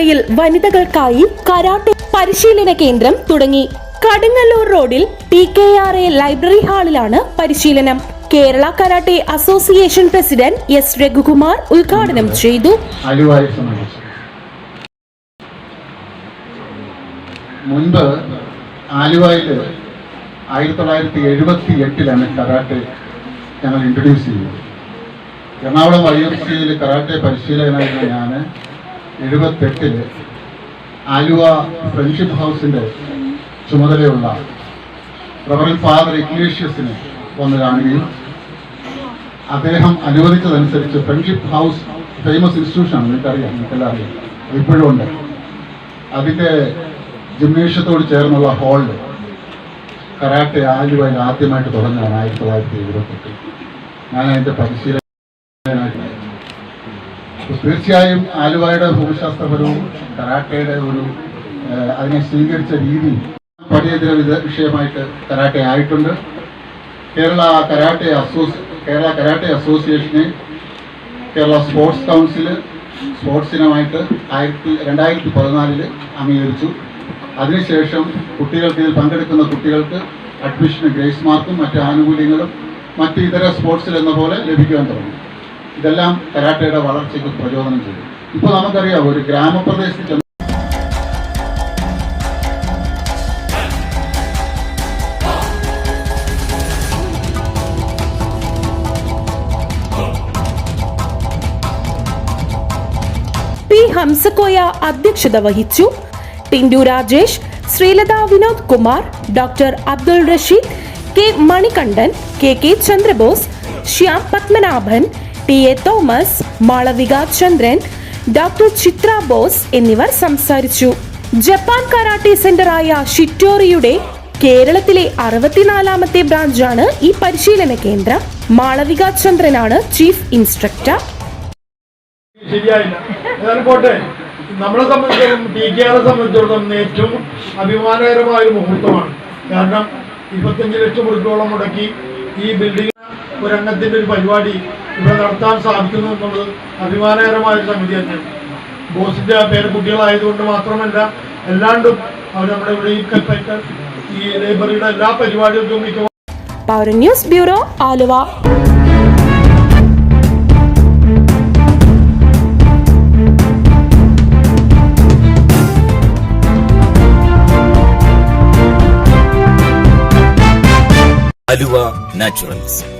കരയിൽ വനിതകൾക്കായി കരാട്ടെ പരിശീലന കേന്ദ്രം തുടങ്ങി. കടുങ്ങല്ലൂർ റോഡിൽ T K R A library ഹാളിലാണ് പരിശീലനം. Kerala karate association president S Raghukumar ഉദ്ഘാടനം ചെയ്തു. മുൻപ് ആലുവയിൽ ആയിരത്തി തൊള്ളായിരത്തി എഴുപത്തി എട്ടിലാണ് കരാട്ടെ ഞങ്ങൾ ഇൻട്രൊഡ്യൂസ് ചെയ്തത്. എറണാകുളം ഐ എഫ് സിയിൽ കരാട്ടെ പരിശീലകനായിരുന്ന ഞാൻ എഴുപത്തെട്ടിൽ ആലുവ ഫ്രണ്ട്ഷിപ്പ് ഹൗസിന്റെ ചുമതലയുള്ള റവറൻ ഫാദർ ഇഗ്നേഷ്യസിനെ വന്ന് കാണുകയും അദ്ദേഹം അനുവദിച്ചതനുസരിച്ച് ഫ്രണ്ട്ഷിപ്പ് ഹൗസ് ഫേമസ് ഇൻസ്റ്റിറ്റ്യൂഷനാണ് നിങ്ങൾക്കറിയാം നിങ്ങൾക്കെല്ലാം അറിയാം. ഇപ്പോഴും ഉണ്ട്. അതിന്റെ ജിംനേഷ്യത്തോട് ചേർന്നുള്ള ഹാളിൽ കരാട്ടെ ആലുവയിൽ ആദ്യമായിട്ട് തുടങ്ങുകയാണ് ആയിരത്തി തൊള്ളായിരത്തി എഴുപത്തെട്ടിൽ ഞാൻ അതിന്റെ അപ്പോൾ തീർച്ചയായും ആലുവയുടെ ഭൂമിശാസ്ത്രപരവും കരാട്ടയുടെ ഒരു അതിനെ സ്വീകരിച്ച രീതി പഠ്യേതര വിധ വിഷയമായിട്ട് കരാട്ടെ ആയിട്ടുണ്ട്. കേരള കരാട്ടെ അസോസി കേരള കരാട്ടെ അസോസിയേഷനെ കേരള സ്പോർട്സ് കൗൺസിൽ സ്പോർട്സ് ഇനമായിട്ട് ആയിരത്തി രണ്ടായിരത്തി പതിനാലിൽ അംഗീകരിച്ചു. അതിനുശേഷം കുട്ടികൾക്ക് ഇതിൽ പങ്കെടുക്കുന്ന കുട്ടികൾക്ക് അഡ്മിഷന് ഗ്രേസ് മാർക്കും മറ്റ് ആനുകൂല്യങ്ങളും മറ്റ് ഇതര സ്പോർട്സിൽ എന്ന പോലെ ലഭിക്കുവാൻ തുടങ്ങി. ഇതെല്ലാം കരാട്ടയുടെ വളർച്ചയ്ക്ക് പ്രചോദനം ചെയ്തു. ഇപ്പോൾ നമുക്കറിയാം ഒരു ഗ്രാമപ്രദേശത്ത് പി ഹംസക്കോയ അധ്യക്ഷത വഹിച്ചു Tindu Rajesh Sreelatha Vinod Kumar doctor Abdul Rasheed K Manikandan K K Chandrabose Shyam Padmanabhan T A. Thomas Malavika Chandran doctor Chitra Bose എന്നിവർ സംസാരിച്ചു. ജപ്പാൻ കരാട്ടെ സെന്ററായ ഷിറ്റോറിയുടെ കേരളത്തിലെ അറുപത്തിനാലാമത്തെ ബ്രാഞ്ചാണ് ഈ പരിശീലന കേന്ദ്രം. മാളവിക ചന്ദ്രനാണ് ചീഫ് ഇൻസ്ട്രക്ടർ. നമ്മളെ സംബന്ധിച്ചിടത്തോളം ടി കെ. ആറെ സംബന്ധിച്ചിടത്തോളം ഏറ്റവും അഭിമാനകരമായ ഒരു മുഹൂർത്തമാണ്. കാരണം ഇരുപത്തഞ്ച് ലക്ഷം ഉറുപ്പോളം മുടക്കി ഈ ബിൽഡിംഗ് ഒരു അംഗത്തിന്റെ ഒരു പരിപാടി ഇവിടെ നടത്താൻ സാധിക്കുന്നു എന്നുള്ളത് അഭിമാനകരമായ ഒരു സംഗതി തന്നെയാണ്. ബോസിന്റെ പേരക്കുട്ടികളായതുകൊണ്ട് മാത്രമല്ല എല്ലാണ്ടും അവർ നമ്മുടെ ഇവിടെ ഈ കൽപ്പറ്റ ഈ ലൈബ്രറിയുടെ എല്ലാ പരിപാടികൾക്കും മിക്കവാറും പൗര news bureau Aluva. Aluva naturals.